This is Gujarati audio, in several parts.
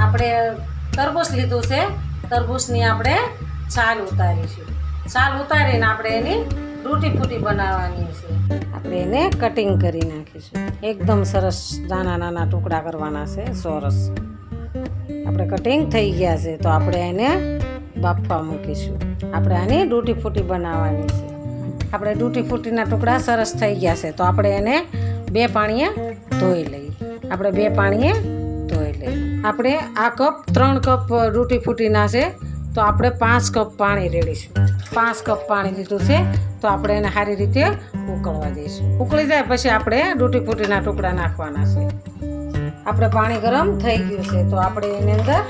આપણે તરબૂચ લીધું છે. તરબૂચની આપણે છાલ ઉતારીશું. છાલ ઉતારીને આપણે એની રૂટી ફૂટી બનાવવાની છે. આપણે એને કટિંગ કરી નાખીશું. એકદમ સરસ નાના નાના ટુકડા કરવાના છે. સરસ. આપણે કટિંગ થઈ ગયા છે, તો આપણે એને બાફવા મૂકીશું. આપણે આની ડૂટી ફૂટી બનાવવાની છે. આપણે ડૂટી ફૂટીના ટુકડા સરસ થઈ ગયા છે, તો આપણે એને બે પાણીએ ધોઈ લઈએ. આપણે બે પાણીએ ધોઈ એટલે આપણે આ કપ ત્રણ કપ રોટી ફૂટીના છે, તો આપણે પાંચ કપ પાણી રેડીશું. પાંચ કપ પાણી લીધું છે, તો આપણે એને સારી રીતે ઉકળવા દઈશું. ઉકળી જાય પછી આપણે ડૂટી ફૂટીના ટુકડા નાખવાના છે. આપણે પાણી ગરમ થઈ ગયું છે, તો આપણે એની અંદર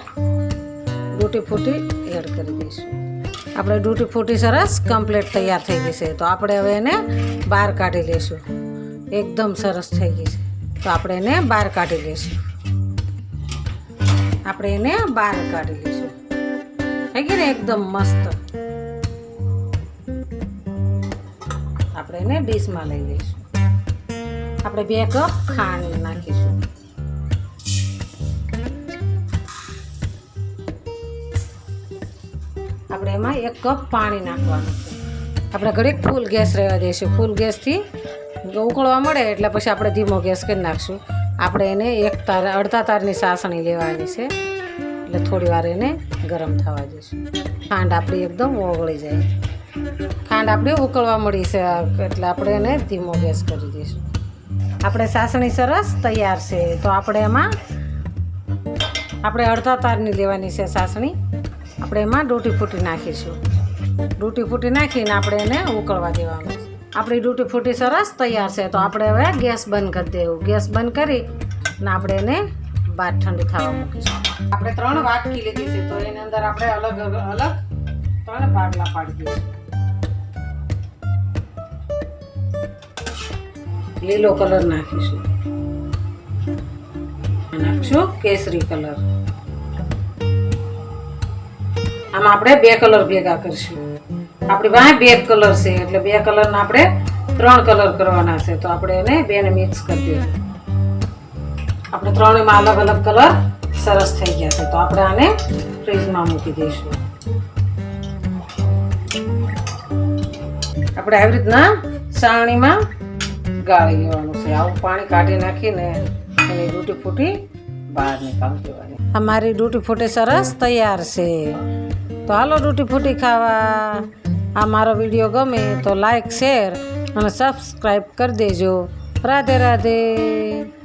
રોટી ફૂટી એડ કરી દઈશું. આપણે ડૂટી ફૂટી સરસ કમ્પ્લીટ તૈયાર થઈ ગઈ છે, તો આપણે હવે એને બહાર કાઢી લઈશું. એકદમ સરસ થઈ ગઈ છે, તો આપણે એને બહાર કાઢી લઈશું. આપણે એને બહાર કાઢી લઈશું. થઈ ગઈ ને એકદમ મસ્ત. આપણે એને ડીશમાં લઈ લઈશું. આપણે બે કપ ખાંડ નાખીશું. આપણે એમાં એક કપ પાણી નાખવાનું. આપણે ઘડીક ફૂલ ગેસ રહેવા દઈશું ફૂલ ગેસથી ઉકળવા મળે એટલે પછી આપણે ધીમો ગેસ કરી નાખશું. આપણે એને એક તાર, અડધા તારની સાસણી લેવાની છે. એટલે થોડી વાર એને ગરમ થવા દઈશું ખાંડ આપણી એકદમ ઓગળી જાય. ખાંડ આપણી ઉકળવા મળી છે, એટલે આપણે એને ધીમો ગેસ કરી દઈશું. આપણે સાસણી સરસ તૈયાર છે, તો આપણે એમાં, આપણે અડધા તારની લેવાની છે સાસણી. આપણે એમાં ડૂટી ફૂટી નાખીશું. ડૂટી ફૂટી નાખીને આપણે એને ઉકળવા દેવાનું. આપણી રોટી ફૂટી સરસ તૈયાર છે, તો આપણે હવે ગેસ બંધ કરી દેવું. ગેસ બંધ કરી અને આપણે એને બહાર ઠંડી થવા મૂકીશું. આપણે ત્રણ વાટકી લીધી છે, તો એની અંદર આપણે અલગ અલગ ત્રણ ભાગલા પાડી દઈશું. લીલો કલર નાખીશું. નાખશું કેસરી કલર. આમાં આપણે બે કલર ભેગા કરશું. આપણી પાસે બે કલર છે, એટલે બે કલરના આપણે ત્રણ કલર કરવાના છે, તો આપણે એને બેને મિક્સ કરી દઈશું આપણે ત્રણેયમાં અલગ અલગ કલર સરસ થઈ ગયા છે, તો આપણે આને ફ્રીજમાં મૂકી દઈશું. આપણે આવી રીતના સાણીમાં ગાળી લેવાનું છે. આવું પાણી કાઢી નાખીને એની ડૂટી ફૂટી બહાર નીકાળી દેવાની. અમારી ડૂટી ફૂટી સરસ તૈયાર છે. તો હાલો ડૂટી ફૂટી ખાવા. આ મારો વીડિયો ગમે તો લાઈક શેર અને સબસ્ક્રાઈબ કરી દેજો. રાધે રાધે.